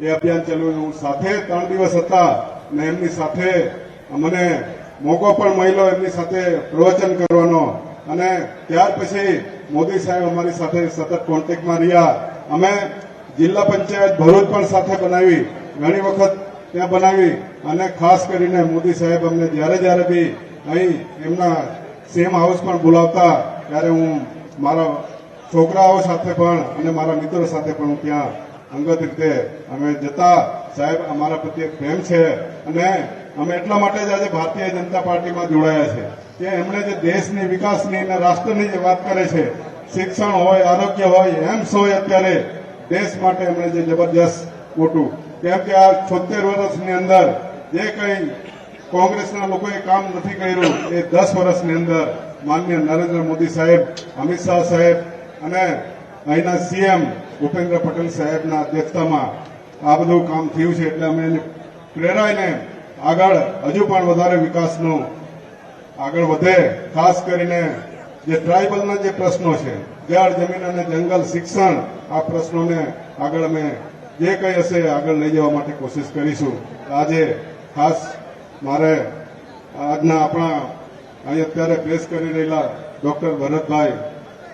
એ અભિયાન ચલાવ્યું હું સાથે ત્રણ દિવસ હતા ને એમની સાથે મને મોકો પણ મળ્યો એમની સાથે પ્રવચન કરવાનો. અને ત્યાર પછી મોદી સાહેબ અમારી સાથે સતત કોન્ટેક્ટમાં રહ્યા. અમે જિલ્લા પંચાયત ભરૂચ પણ સાથે બનાવી, ઘણી વખત ત્યાં બનાવી અને ખાસ કરીને મોદી સાહેબ અમને જ્યારે જ્યારે બી અહીં એમના સેમ હાઉસ પણ બોલાવતા, ત્યારે હું મારા છોકરાઓ સાથે પણ અને મારા મિત્રો સાથે પણ હું ત્યાં અંગત રીતે અમે જતા સાહેબ અમારા પ્રત્યે પ્રેમ છે અને અમે એટલા માટે જ આજે ભારતીય જનતા પાર્ટીમાં જોડાયા છે. કે એમણે જે દેશની વિકાસની અને રાષ્ટ્રની જે વાત કરે છે, શિક્ષણ હોય, આરોગ્ય હોય, એમ્સ હોય અત્યારે, દેશ માટે એમણે જે જબરજસ્ત મોટું કેમ કે આ છોતેર વર્ષની અંદર જે કંઈ કોંગ્રેસના લોકોએ કામ નથી કર્યું, એ દસ વર્ષની અંદર માન્ય નરેન્દ્ર મોદી સાહેબ, અમિત શાહ સાહેબ અને અહીંના સીએમ ભૂપેન્દ્ર પટેલ સાહેબના અધ્યક્ષતામાં આ બધું કામ થયું છે એટલે અમે એને પ્રેરાઈને આગળ હજુ પણ વધારે વિકાસનો આગળ વધે, ખાસ કરીને જે ટ્રાઇબલના જે પ્રશ્નો છે જળ જમીન અને જંગલ શિક્ષણ, આ પ્રશ્નોને આગળ અમે જે કંઈ હશે આગળ લઈ જવા માટે કોશિશ કરીશું. આજે ખાસ મારે આજના આપણા અહીં અત્યારે પ્રેસ કરી રહેલા ડોક્ટર ભરતભાઈ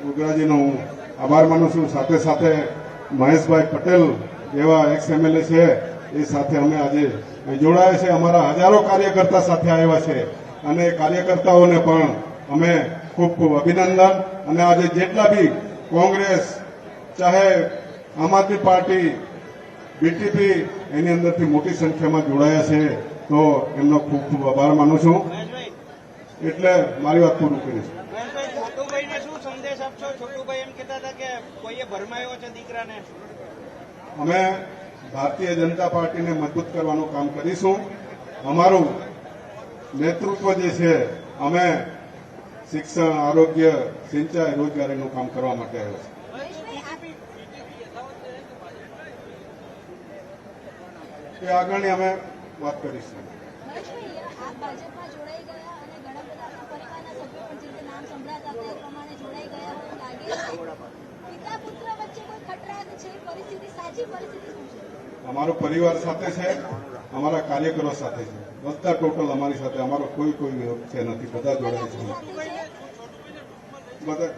ઉગરાજીનો હું આભાર માનું છું. સાથે સાથે મહેશભાઈ પટેલ જેવા એક્સ એમએલએ છે, એ સાથે અમે આજે જોડાયા છે. અમારા હજારો કાર્યકર્તા સાથે આવ્યા છે. અને કાર્યકર્તાઓને પણ અમે ખૂબ ખૂબ અભિનંદન. અને આજે જેટલા બી કોંગ્રેસ ચાહે આમ આદમી પાર્ટી બીટીપી એની અંદરથી મોટી સંખ્યામાં જોડાયા છે, તો એમનો ખૂબ ખૂબ આભાર માનું છું. એટલે મારી વાત પૂરું કરીશ. ભરમાયો છે દીકરાને? અમે ભારતીય જનતા પાર્ટીને મજબૂત કરવાનું કામ કરીશું. અમારું નેતૃત્વ જે છે અમે શિક્ષણ આરોગ્ય સિંચાઈ રોજગારીનું કામ કરવા માટે આવ્યા છે એ આગળની અમે વાત કરીશું. ભાજપમાં જોડાઈ ગયા અને ઘણા બધા પરિવારના સભ્યો પણ જે નામ સંભળાતા હતા એ પ્રમાણે જોડાઈ ગયા હોય લાગે અમારો પરિવાર સાથે છે અમારા કાર્યકરો સાથે છે. બધા ટોટલ અમારી સાથે અમારો કોઈ કોઈ છે નથી બધા જોડાય છે. બધા